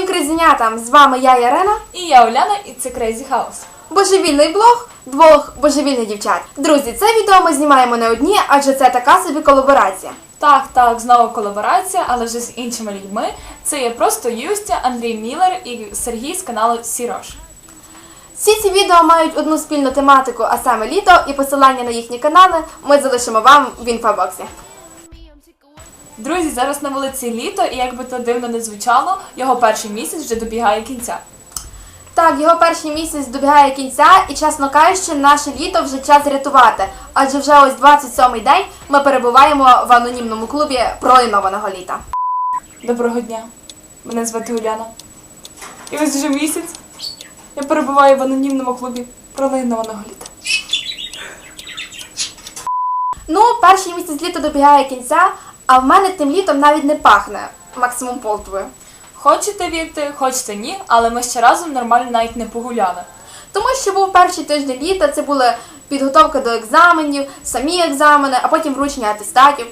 всім кризенятам! З вами я, Ярина, І я Оляна, і це Crazy House. божевільний блог двох божевільних дівчат. Друзі, це відео ми знімаємо не одні, адже це така собі колаборація. Так, так, знову колаборація, але вже з іншими людьми. Це є просто Юстя, Андрій Міллер і Сергій з каналу Сірош. Всі ці відео мають одну спільну тематику, а саме літо, і посилання на їхні канали ми залишимо вам в інфобоксі. Друзі, зараз на вулиці літо, і як би то дивно не звучало, його перший місяць вже добігає кінця. Так, його перший місяць добігає кінця, і чесно кажучи, наше літо вже час рятувати. Адже вже ось 27-й день ми перебуваємо в анонімному клубі пролінованого літа. Доброго дня. Мене звати Уляна. І ось вже місяць. Я перебуваю в анонімному клубі пролинованого літа. Ну, перший місяць літа добігає кінця, а в мене тим літом навіть не пахне максимум полтвою. Хочете вірте, хочете ні, але ми ще разом нормально навіть не погуляли. Тому що був перший тиждень літа, це були підготовка до екзаменів, самі екзамени, а потім вручення атестатів.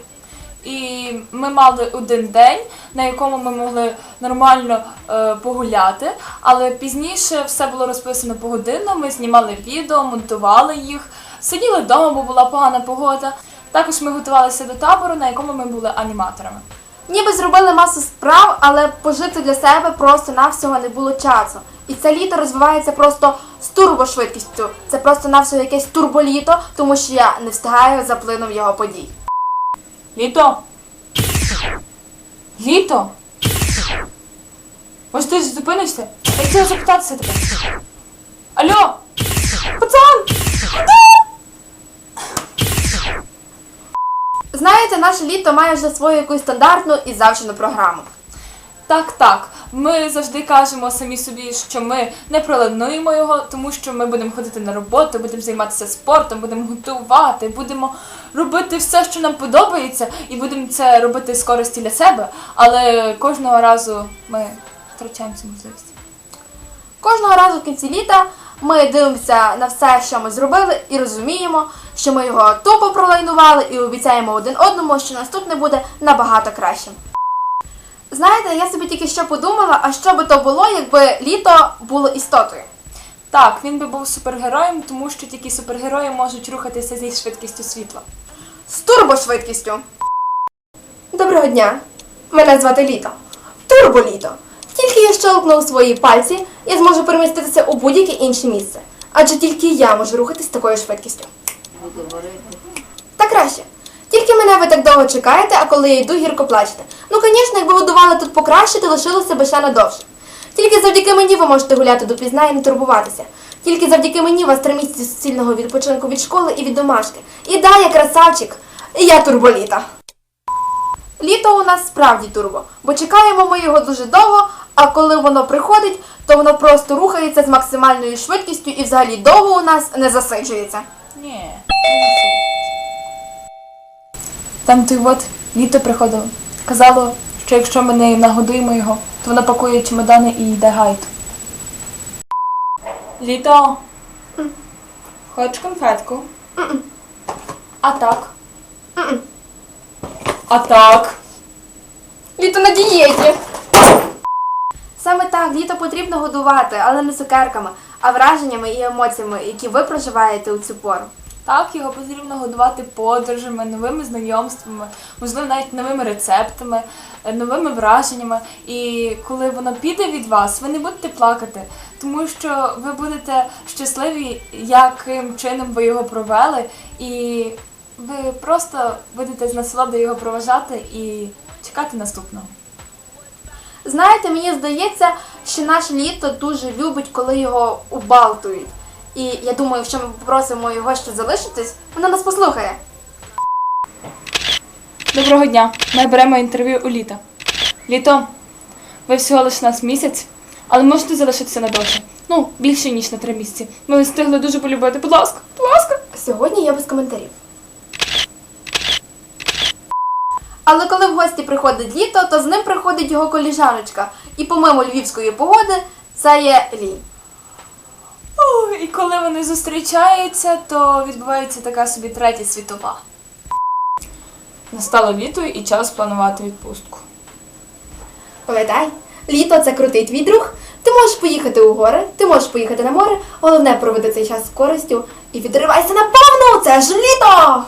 І ми мали один день, на якому ми могли нормально е, погуляти, але пізніше все було розписано погодинно. Ми знімали відео, монтували їх, сиділи вдома, бо була погана погода. Також ми готувалися до табору, на якому ми були аніматорами. Ніби зробили масу справ, але пожити для себе просто-навсього не було часу. І це літо розвивається просто з турбошвидкістю. Це просто-навсього якесь турболіто, тому що я не встигаю за плином його подій. Літо! Літо! Може ти зупинишся? Я хотіла запитатися тебе. Алло! Наше літо має вже свою якусь стандартну і завчену програму. Так, так. Ми завжди кажемо самі собі, що ми не проленуємо його, тому що ми будемо ходити на роботу, будемо займатися спортом, будемо готувати, будемо робити все, що нам подобається, і будемо це робити з користі для себе. Але кожного разу ми втрачаємо цю можливість. Кожного разу в кінці літа ми дивимося на все, що ми зробили, і розуміємо, що ми його тупо пролайнували і обіцяємо один одному, що наступне буде набагато кращим. Знаєте, я собі тільки що подумала, а що би то було, якби літо було істотою. Так, він би був супергероєм, тому що тільки супергерої можуть рухатися зі швидкістю світла. З турбошвидкістю. Доброго дня. Мене звати Літо. Турболіто. Тільки я щелкну свої пальці, я зможу переміститися у будь-яке інше місце. Адже тільки я можу рухатись такою швидкістю. Та краще. Тільки мене ви так довго чекаєте, а коли я йду, гірко плачете. Ну, звісно, якби годували тут покраще, то лишилося би ще надовше. Тільки завдяки мені ви можете гуляти допізна і не турбуватися. Тільки завдяки мені вас три місяці суцільного відпочинку від школи і від домашки. І да, я красавчик, і я турболіта. Літо у нас справді турбо, бо чекаємо ми його дуже довго, а коли воно приходить, то воно просто рухається з максимальною швидкістю і взагалі довго у нас не засиджується. Ні. Там той от літо приходило. Казало, що якщо ми не нагодуємо його, то вона пакує чемодани і йде гайд. Літо. Хочеш конфетку? А так. А так. Літо на дієті. Так, літо потрібно годувати, але не цукерками, а враженнями і емоціями, які ви проживаєте у цю пору. Так, його потрібно годувати подорожами, новими знайомствами, можливо, навіть новими рецептами, е, новими враженнями. І коли воно піде від вас, ви не будете плакати, тому що ви будете щасливі, яким чином ви його провели, і ви просто будете з насолодою його проважати і чекати наступного. Знаєте, мені здається, що наше літо дуже любить, коли його убалтують. І я думаю, якщо ми попросимо його ще залишитись, воно нас послухає. Доброго дня! Ми беремо інтерв'ю у літа. Літо, ви всього лише нас місяць, але можете залишитися надовше. Ну, більше ніж на три місяці. Ми вас встигли дуже полюбити. Будь ласка, будь ласка. Сьогодні я без коментарів. Але коли в гості приходить літо, то з ним приходить його коліжаночка. І помимо львівської погоди, це є лінь. О, і коли вони зустрічаються, то відбувається така собі третя світова. Настало літо і час планувати відпустку. Пам'ятай, Літо це крутий твій друг. Ти можеш поїхати у гори, ти можеш поїхати на море. Головне проведи цей час з користю і відривайся наповну! Це ж літо!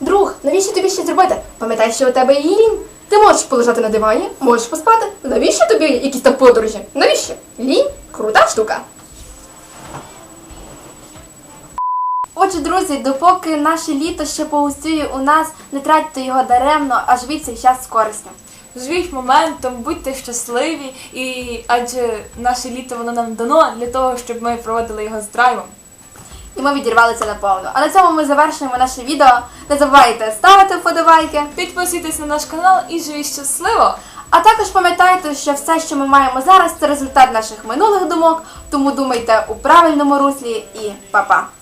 Друг, навіщо тобі щось робити? Пам'ятай, що у тебе є лінь. Ти можеш полежати на дивані, можеш поспати. Навіщо тобі якісь там подорожі? Навіщо? Лінь крута штука. Отже, друзі, допоки наше літо ще погустює у нас, не тратьте його даремно, а живіть цей час з користю. Живіть моментом, будьте щасливі, і адже наше літо воно нам дано для того, щоб ми проводили його з драйвом. І ми відірвалися наповно. А на цьому ми завершуємо наше відео. Не забувайте ставити вподобайки. Підписуйтесь на наш канал і живіть щасливо! А також пам'ятайте, що все, що ми маємо зараз, це результат наших минулих думок. Тому думайте у правильному руслі і па-па!